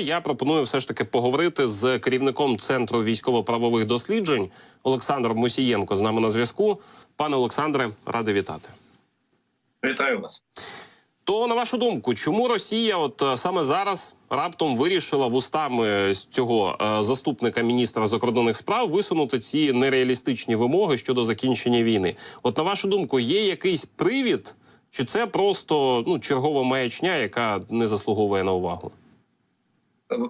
Я пропоную все ж таки поговорити з керівником центру військово-правових досліджень Олександром Мусієнко з нами на зв'язку. Пане Олександре, радий вітати. Вітаю вас. То на вашу думку, чому Росія, от е, саме зараз раптом вирішила вустами цього е, заступника міністра закордонних справ висунути ці нереалістичні вимоги щодо закінчення війни? От на вашу думку, є якийсь привід, чи це просто ну чергова маячня, яка не заслуговує на увагу?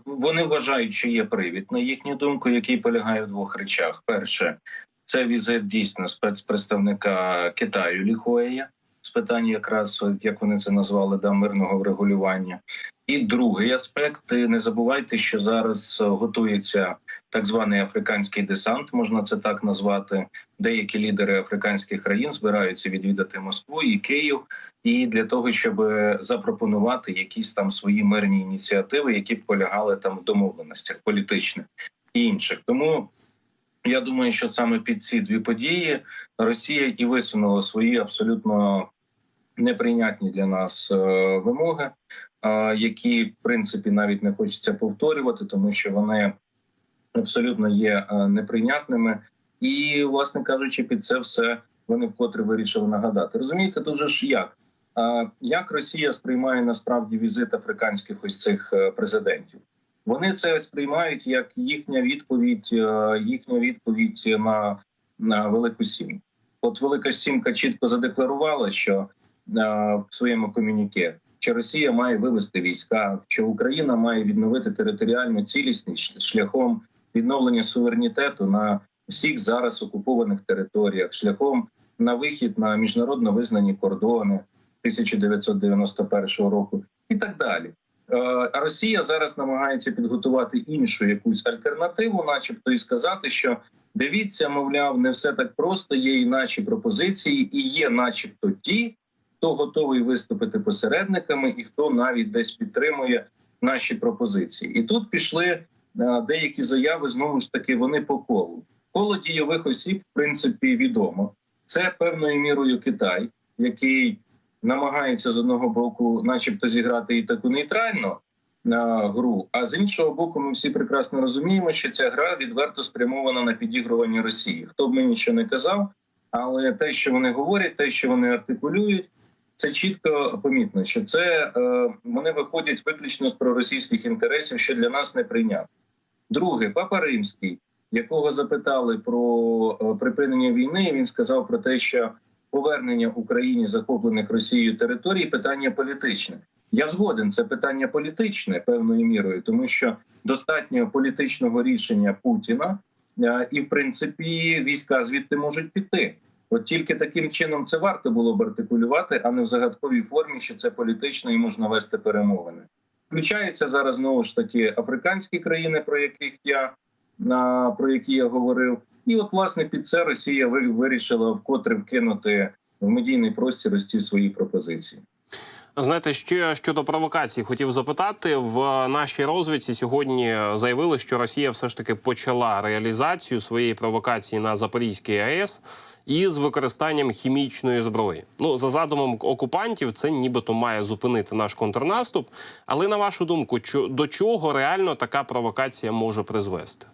Вони вважають, що є привід, на їхню думку, який полягає в двох речах: перше, це візит дійсно спецпредставника Китаю Ліхуея з питань, якраз як вони це назвали, да, мирного врегулювання. І другий аспект: не забувайте, що зараз готується так званий африканський десант, можна це так назвати. Деякі лідери африканських країн збираються відвідати Москву і Київ, і для того, щоб запропонувати якісь там свої мирні ініціативи, які б полягали там в домовленостях політичних і інших. Тому я думаю, що саме під ці дві події Росія і висунула свої абсолютно неприйнятні для нас е, вимоги, е, які в принципі навіть не хочеться повторювати, тому що вони абсолютно є е, неприйнятними, і, власне кажучи, під це все вони вкотре вирішили нагадати. Розумієте, дуже ж як? Як Росія сприймає насправді візит африканських ось цих е, президентів? Вони це сприймають як їхня відповідь, е, їхня відповідь на, на велику сім'ю. От велика сімка чітко задекларувала, що в своєму комюніке, що Росія має вивести війська, що Україна має відновити територіальну цілісність шляхом відновлення суверенітету на всіх зараз окупованих територіях, шляхом на вихід на міжнародно визнані кордони 1991 року, і так далі. Е, А Росія зараз намагається підготувати іншу якусь альтернативу, начебто, і сказати, що дивіться, мовляв, не все так просто. Є і наші пропозиції, і є, начебто, ті, хто готовий виступити посередниками, і хто навіть десь підтримує наші пропозиції. І тут пішли деякі заяви знову ж таки вони по колу. Коло дійових осіб, в принципі, відомо. Це певною мірою Китай, який намагається з одного боку, начебто, зіграти і таку нейтральну гру. А з іншого боку, ми всі прекрасно розуміємо, що ця гра відверто спрямована на підігрування Росії. Хто б мені що не казав, але те, що вони говорять, те, що вони артикулюють, це чітко помітно, що це е, вони виходять виключно з проросійських інтересів, що для нас не прийнятно. Друге, папа римський, якого запитали про е, припинення війни, він сказав про те, що повернення Україні захоплених Росією територій питання політичне. Я згоден, це питання політичне певною мірою, тому що достатньо політичного рішення Путіна, е, і в принципі війська звідти можуть піти. От тільки таким чином це варто було б артикулювати, а не в загадковій формі, що це політично і можна вести перемовини. Включаються зараз знову ж таки африканські країни, про яких я на про які я говорив, і от власне під це Росія ви- вирішила вкотре вкинути в медійний простір ось ці свої пропозиції. Знаєте, ще щодо провокацій, хотів запитати в нашій розвідці. Сьогодні заявили, що Росія все ж таки почала реалізацію своєї провокації на Запорізькій АЕС із використанням хімічної зброї. Ну за задумом окупантів, це нібито має зупинити наш контрнаступ. Але на вашу думку, до чого реально така провокація може призвести?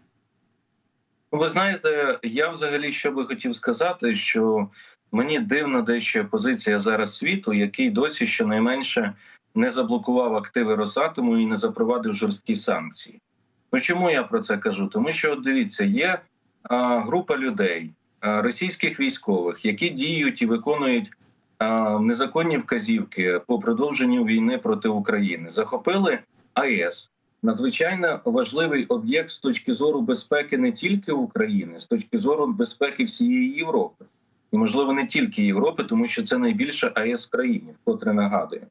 Ви знаєте, я взагалі що би хотів сказати, що мені дивна дещо позиція зараз світу, який досі щонайменше не заблокував активи Росатому і не запровадив жорсткі санкції. Ну чому я про це кажу? Тому що от дивіться, є а, група людей, а, російських військових, які діють і виконують а, незаконні вказівки по продовженню війни проти України, захопили АЕС надзвичайно важливий об'єкт з точки зору безпеки не тільки України, з точки зору безпеки всієї Європи, і можливо не тільки Європи, тому що це найбільша АЕС в країні, вкотре нагадує.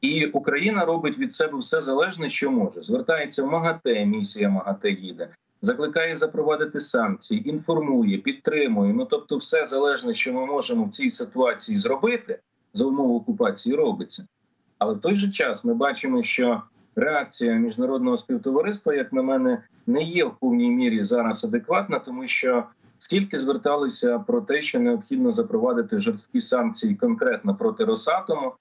І Україна робить від себе все залежне, що може. Звертається в МАГАТЕ, місія МАГАТЕ їде, закликає запровадити санкції, інформує, підтримує. Ну тобто, все залежне, що ми можемо в цій ситуації зробити за умови окупації, робиться. Але в той же час ми бачимо, що реакція міжнародного співтовариства, як на мене, не є в повній мірі зараз адекватна, тому що скільки зверталися про те, що необхідно запровадити жорсткі санкції конкретно проти Росатому,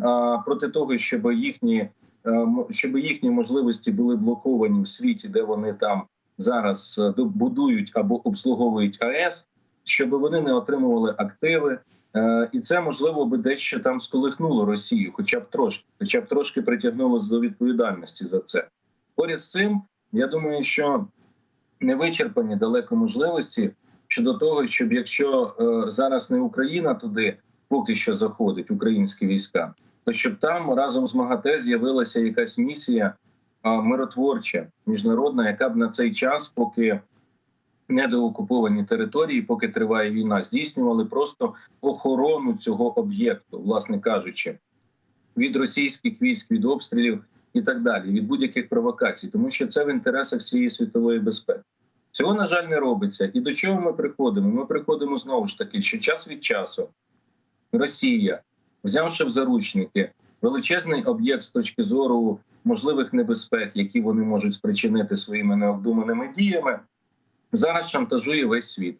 а, проти того, щоб їхні е, щоб їхні можливості були блоковані в світі, де вони там зараз е, будують або обслуговують АЕС, щоб вони не отримували активи. Е, І це можливо би дещо там сколихнуло Росію, хоча б трошки, хоча б трошки притягнуло до відповідальності за це. Поряд з цим, я думаю, що не вичерпані далеко можливості щодо того, щоб якщо е, зараз не Україна туди поки що заходить, українські війська, то щоб там разом з МАГАТЕ з'явилася якась місія е, миротворча, міжнародна, яка б на цей час, поки недоокуповані території, поки триває війна, здійснювали просто охорону цього об'єкту, власне кажучи, від російських військ, від обстрілів і так далі, від будь-яких провокацій, тому що це в інтересах всієї світової безпеки. Цього на жаль не робиться. І до чого ми приходимо? Ми приходимо знову ж таки, що час від часу Росія, взявши в заручники величезний об'єкт з точки зору можливих небезпек, які вони можуть спричинити своїми необдуманими діями, зараз шантажує весь світ.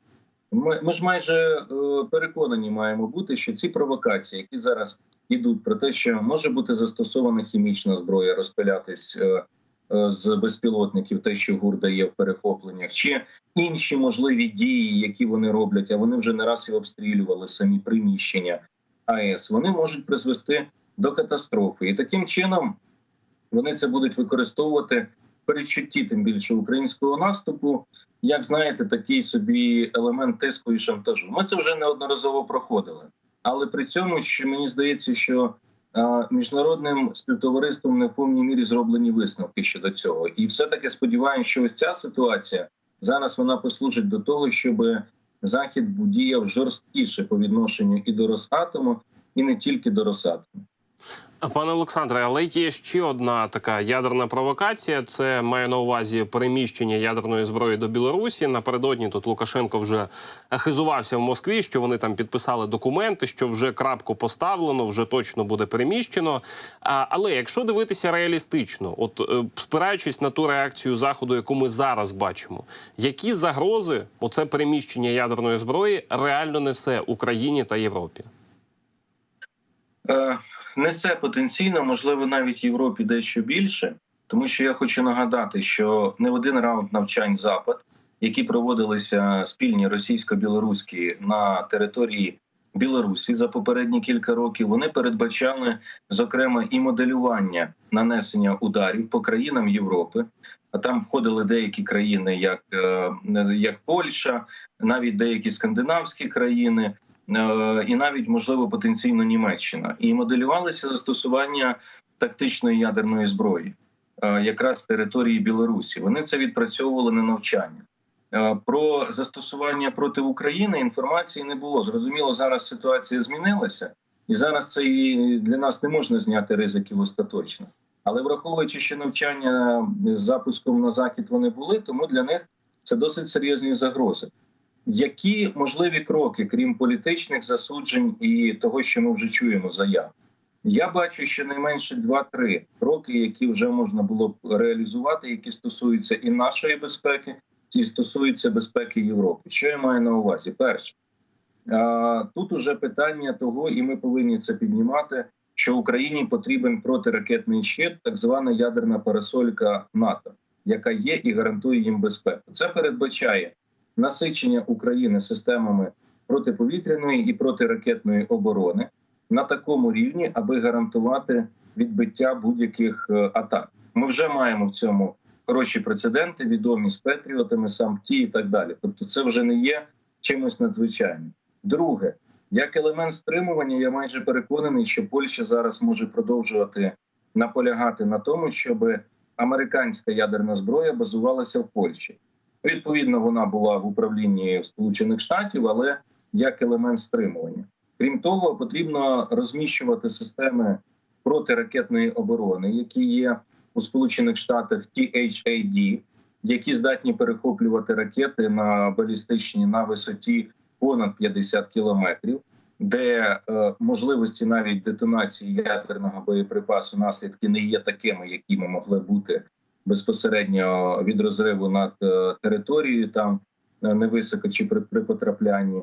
Ми, ми ж майже е, переконані маємо бути, що ці провокації, які зараз йдуть про те, що може бути застосована хімічна зброя, розпилятись е, з безпілотників, те, що ГУР дає в перехопленнях, чи інші можливі дії, які вони роблять, а вони вже не раз і обстрілювали самі приміщення АЕС, вони можуть призвести до катастрофи, і таким чином вони це будуть використовувати передчутті, тим більше українського наступу. Як знаєте, такий собі елемент тиску і шантажу. Ми це вже неодноразово проходили, але при цьому що мені здається, що е, міжнародним співтовариством не в повній мірі зроблені висновки щодо цього, і все таки сподіваємося, що ось ця ситуація зараз вона послужить до того, щоб захід діяв жорсткіше по відношенню і до Росатому, і не тільки до Росатому. Пане Олександре, але є ще одна така ядерна провокація. Це має на увазі переміщення ядерної зброї до Білорусі. Напередодні тут Лукашенко вже хизувався в Москві, що вони там підписали документи, що вже крапку поставлено, вже точно буде переміщено. Але якщо дивитися реалістично, от е, спираючись на ту реакцію заходу, яку ми зараз бачимо, які загрози оце переміщення ядерної зброї реально несе Україні та Європі? Несе потенційно, можливо, навіть Європі дещо більше, тому що я хочу нагадати, що не один раунд навчань запад, які проводилися спільні російсько-білоруські на території Білорусі за попередні кілька років, вони передбачали зокрема і моделювання нанесення ударів по країнам Європи. А там входили деякі країни, як, е, як Польща, навіть деякі скандинавські країни. Е, і навіть можливо потенційно Німеччина, і моделювалося застосування тактичної ядерної зброї, е, якраз території Білорусі. Вони це відпрацьовували на навчання. Е, Про застосування проти України інформації не було. Зрозуміло, зараз ситуація змінилася, і зараз це і для нас не можна зняти ризиків остаточно. Але враховуючи, що навчання з запуском на захід вони були, тому для них це досить серйозні загрози. Які можливі кроки, крім політичних засуджень і того, що ми вже чуємо заяв? Я бачу щонайменше 2-3 кроки, які вже можна було б реалізувати, які стосуються і нашої безпеки, і стосуються безпеки Європи. Що я маю на увазі? Перше, тут уже питання того, і ми повинні це піднімати. Що Україні потрібен протиракетний щит, так звана ядерна парасолька НАТО, яка є і гарантує їм безпеку. Це передбачає насичення України системами протиповітряної і протиракетної оборони на такому рівні, аби гарантувати відбиття будь-яких е, атак. Ми вже маємо в цьому хороші прецеденти, відомі з Петріотами, самті і так далі. Тобто, це вже не є чимось надзвичайним. Друге, як елемент стримування, я майже переконаний, що Польща зараз може продовжувати наполягати на тому, щоб американська ядерна зброя базувалася в Польщі. Відповідно, вона була в управлінні Сполучених Штатів, але як елемент стримування. Крім того, потрібно розміщувати системи протиракетної оборони, які є у Сполучених Штатах THAD, які здатні перехоплювати ракети на балістичні на висоті понад 50 кілометрів, де е, можливості навіть детонації ядерного боєприпасу наслідки не є такими, якими могли бути безпосередньо від розриву над е, територією, там е, невисоко чи при, при потраплянні,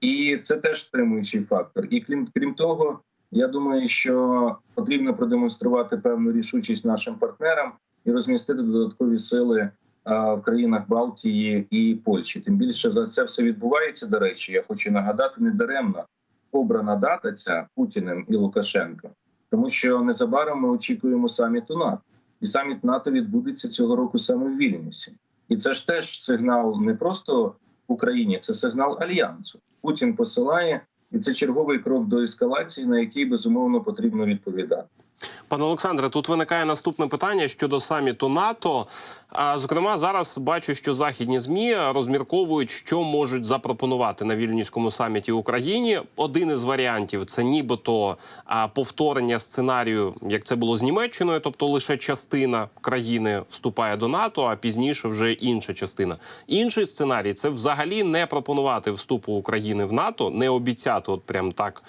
і це теж стримуючий фактор. І крім крім того, Я думаю, що потрібно продемонструвати певну рішучість нашим партнерам і розмістити додаткові сили а, в країнах Балтії і Польщі. Тим більше за це все відбувається. До речі, я хочу нагадати недаремно обрана дата ця Путіним і Лукашенко, тому що незабаром ми очікуємо саміту НАТО, і саміт НАТО відбудеться цього року саме в Вільнюсі. І це ж теж сигнал не просто Україні, це сигнал альянсу. Путін посилає, і це черговий крок до ескалації, на який безумовно потрібно відповідати. Пане Олександре, тут виникає наступне питання щодо саміту НАТО. А зокрема, зараз бачу, що західні змі розмірковують, що можуть запропонувати на вільнюському саміті Україні. Один із варіантів це нібито повторення сценарію, як це було з Німеччиною, тобто лише частина країни вступає до НАТО, а пізніше вже інша частина. Інший сценарій це взагалі не пропонувати вступу України в НАТО, не обіцяти, от прям так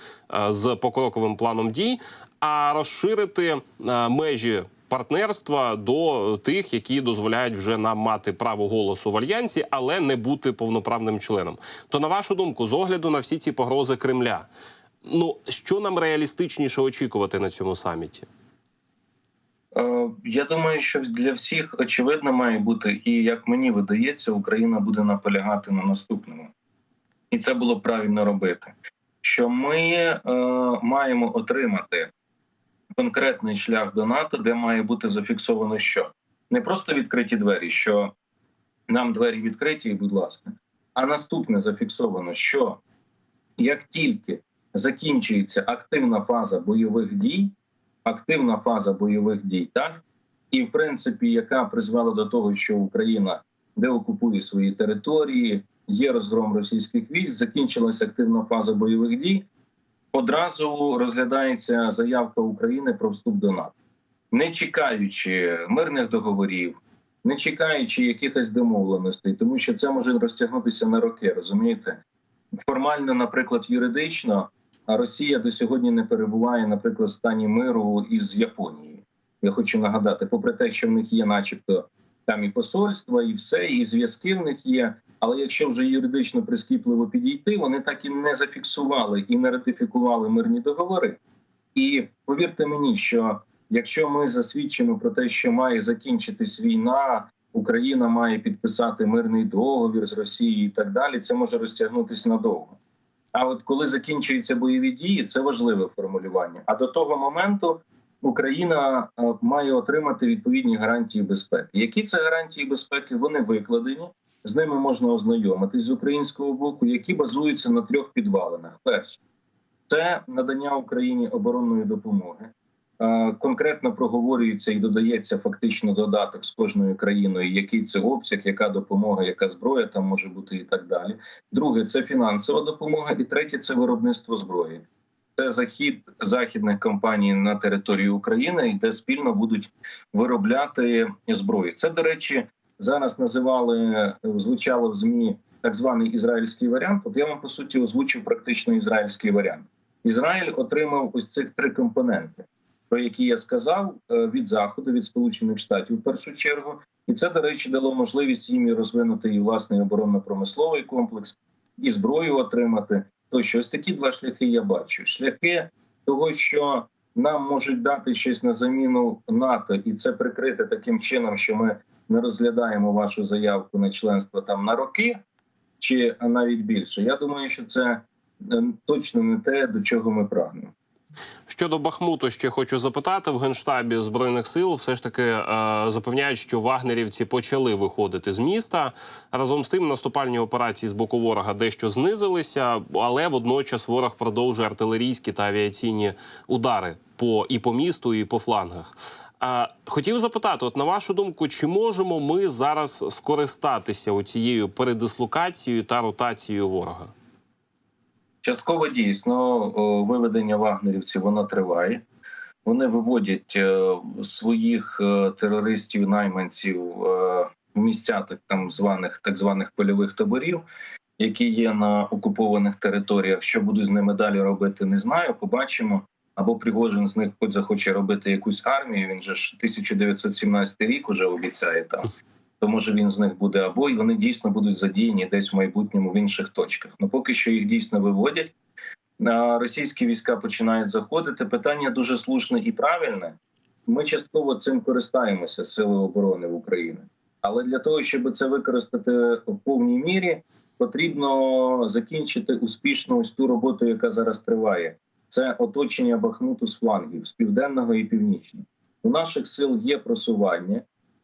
з покроковим планом дій а розширити межі партнерства до тих, які дозволяють вже нам мати право голосу в альянсі, але не бути повноправним членом. То на вашу думку, з огляду на всі ці погрози Кремля, ну що нам реалістичніше очікувати на цьому саміті? Е, Я думаю, що для всіх очевидно має бути, і як мені видається, Україна буде наполягати на наступному, і це було правильно робити. Що ми е, маємо отримати конкретний шлях до НАТО, де має бути зафіксовано, що не просто відкриті двері, що нам двері відкриті, і будь ласка, а наступне зафіксовано, що як тільки закінчується активна фаза бойових дій, активна фаза бойових дій, так і в принципі, яка призвела до того, що Україна деокупує свої території, є розгром російських військ, закінчилася активна фаза бойових дій. Одразу розглядається заявка України про вступ до НАТО, не чекаючи мирних договорів, не чекаючи якихось домовленостей, тому що це може розтягнутися на роки. Розумієте, формально, наприклад, юридично, а Росія до сьогодні не перебуває, наприклад, в стані миру із Японією. Я хочу нагадати, попри те, що в них є, начебто, там і посольства, і все, і зв'язки в них є. Але якщо вже юридично прискіпливо підійти, вони так і не зафіксували і не ратифікували мирні договори. І повірте мені, що якщо ми засвідчимо про те, що має закінчитись війна, Україна має підписати мирний договір з Росією і так далі, це може розтягнутися надовго. А от коли закінчуються бойові дії, це важливе формулювання. А до того моменту Україна е, має отримати відповідні гарантії безпеки. Які це гарантії безпеки? Вони викладені. З ними можна ознайомитись з українського боку, які базуються на трьох підвалинах. Перше це надання Україні оборонної допомоги. Е, Конкретно проговорюється і додається фактично додаток з кожною країною, який це обсяг, яка допомога, яка зброя там може бути, і так далі. Друге це фінансова допомога, і третє це виробництво зброї. Це захід західних компаній на територію України, де спільно будуть виробляти зброю. Це до речі, зараз називали звучало в змі так званий ізраїльський варіант. От я вам по суті озвучив практично ізраїльський варіант. Ізраїль отримав ось цих три компоненти, про які я сказав е, від заходу, від сполучених штатів в першу чергу, і це до речі дало можливість їм і розвинути і власний оборонно-промисловий комплекс, і зброю отримати. То щось такі два шляхи я бачу. Шляхи того, що нам можуть дати щось на заміну НАТО, і це прикрити таким чином, що ми не розглядаємо вашу заявку на членство там на роки чи навіть більше. Я думаю, що це е, точно не те, до чого ми прагнемо. Щодо Бахмуту, ще хочу запитати в генштабі збройних сил. Все ж таки е, запевняють, що вагнерівці почали виходити з міста. Разом з тим, наступальні операції з боку ворога дещо знизилися, але водночас ворог продовжує артилерійські та авіаційні удари по і по місту, і по флангах. Хотів запитати, от на вашу думку, чи можемо ми зараз скористатися цією передислокацією та ротацією ворога? Частково дійсно виведення вагнерівців воно триває. Вони виводять е, своїх е, терористів, найманців е, в місця так там званих так званих польових таборів, які є на окупованих територіях. Що будуть з ними далі робити, не знаю. Побачимо. Або Пригожин з них хоч захоче робити якусь армію. Він же ж 1917 рік уже обіцяє там. То може він з них буде або і вони дійсно будуть задіяні десь в майбутньому в інших точках. Ну поки що їх дійсно виводять. російські війська починають заходити. Питання дуже слушне і правильне. Ми частково цим користаємося сили оборони в Україні, але для того, щоб це використати в повній мірі, потрібно закінчити успішно ось ту роботу, яка зараз триває. Це оточення Бахмуту з флангів з південного і північного. У наших сил є просування.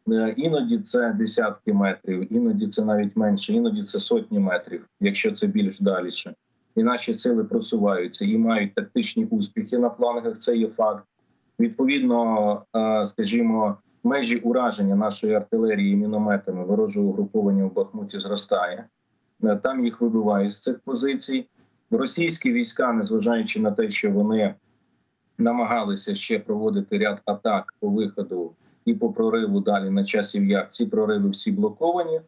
Е, Іноді це десятки метрів, іноді це навіть менше, іноді це сотні метрів, якщо це більш даліше. І наші сили просуваються і мають тактичні успіхи на флангах. Це є факт. Відповідно, е, скажімо, межі ураження нашої артилерії мінометами ворожого угруповання в Бахмуті зростає. Е, Там їх вибивають з цих позицій. Російські війська, незважаючи на те, що вони намагалися ще проводити ряд атак по виходу і по прориву далі на часів яр. Ці прориви всі блоковані.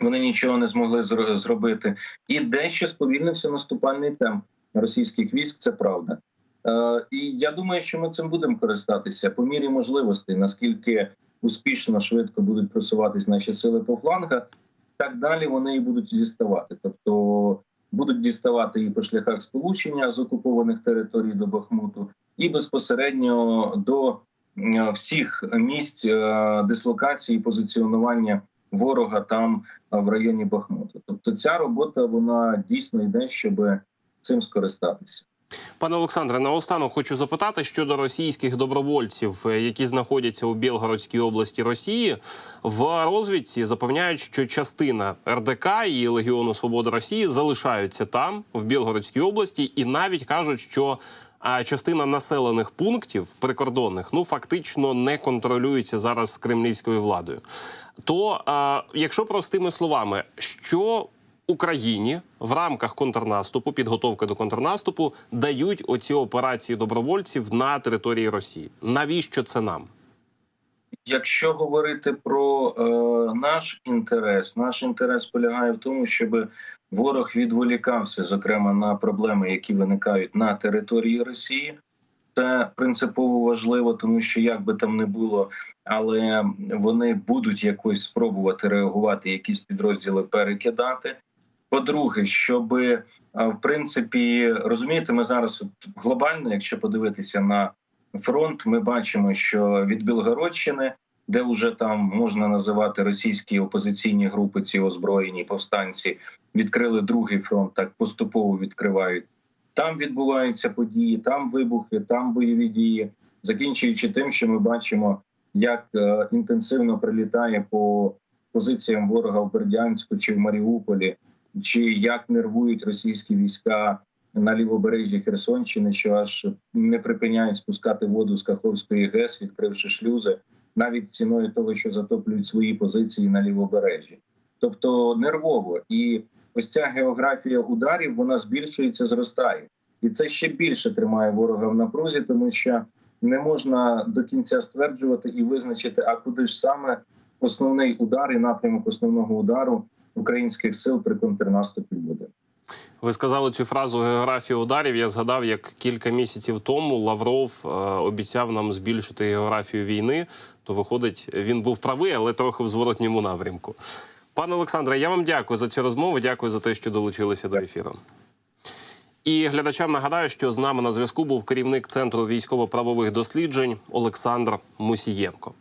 Вони нічого не змогли зробити. І дещо сповільнився наступальний темп російських військ. Це правда. Е, і я думаю, що ми цим будемо користатися по мірі можливостей, наскільки успішно швидко будуть просуватись наші сили по флангах, так далі вони і будуть діставати. Тобто будуть діставати і по шляхах сполучення з окупованих територій до Бахмуту, і безпосередньо до е, всіх місць е, дислокації позиціонування ворога там е, в районі Бахмуту. Тобто, ця робота вона дійсно йде, щоб цим скористатися. Пане Олександре, наостанок хочу запитати щодо російських добровольців, е, які знаходяться у Білгородській області Росії. В розвідці запевняють, що частина РДК і Легіону Свободи Росії залишаються там, в Білгородській області, і навіть кажуть, що частина населених пунктів прикордонних ну фактично не контролюється зараз кремлівською владою. То, якщо простими словами, що Україні в рамках контрнаступу, підготовки до контрнаступу, дають оці операції добровольців на території Росії. Навіщо це нам? Якщо говорити про е, наш інтерес, наш інтерес полягає в тому, щоб ворог відволікався, зокрема на проблеми, які виникають на території Росії. Це принципово важливо, тому що як би там не було, але вони будуть якось спробувати реагувати, якісь підрозділи перекидати. По-друге, щоб е, в принципі розумієте, ми зараз глобально, якщо подивитися на фронт, ми бачимо, що від Білгородщини, де вже там можна називати російські опозиційні групи, ці озброєні повстанці, відкрили другий фронт, так поступово відкривають. Там відбуваються події, там вибухи, там бойові дії, закінчуючи тим, що ми бачимо, як е, інтенсивно прилітає по позиціям ворога в Бердянську чи в Маріуполі, чи як нервують російські війська на лівобережжі Херсонщини, що аж не припиняють спускати воду з Каховської ГЕС, відкривши шлюзи, навіть ціною того, що затоплюють свої позиції на лівобережжі. Тобто нервово. І ось ця географія ударів вона збільшується, зростає, і це ще більше тримає ворога в напрузі, тому що не можна до кінця стверджувати і визначити, а куди ж саме основний удар і напрямок основного удару українських сил при контрнаступі буде. Ви сказали цю фразу географія ударів. Я згадав, як кілька місяців тому Лавров е, обіцяв нам збільшити географію війни. То виходить, він був правий, але трохи в зворотньому напрямку. Пане Олександре, я вам дякую за цю розмову. Дякую за те, що долучилися до ефіру. І глядачам нагадаю, що з нами на зв'язку був керівник центру військово-правових досліджень Олександр Мусієнко.